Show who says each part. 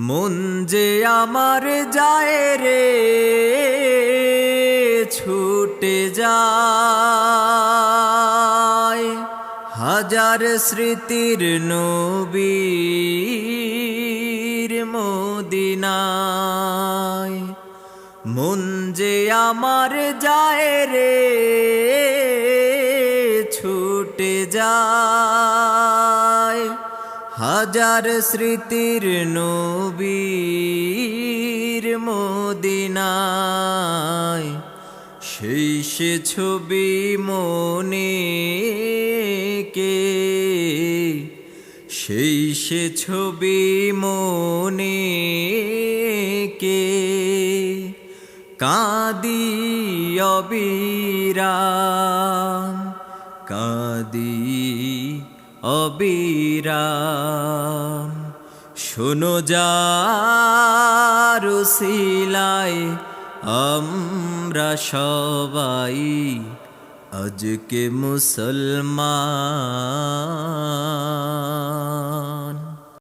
Speaker 1: মন যে আমার যায় রে, ছুটে যায়। হাজার স্মৃতির নবীর মদিনায়। মন যে আমার যায় রে, ছুটে যায়। হাজার স্মৃতির নবীর মদিনায়। সে ছবি মনে কে? সে ছবি মনে কে? কাদি অবিরাম, কাদি অবিরাম। শোনো যার সিলায় আমরা সবাই আজকে মুসলমান।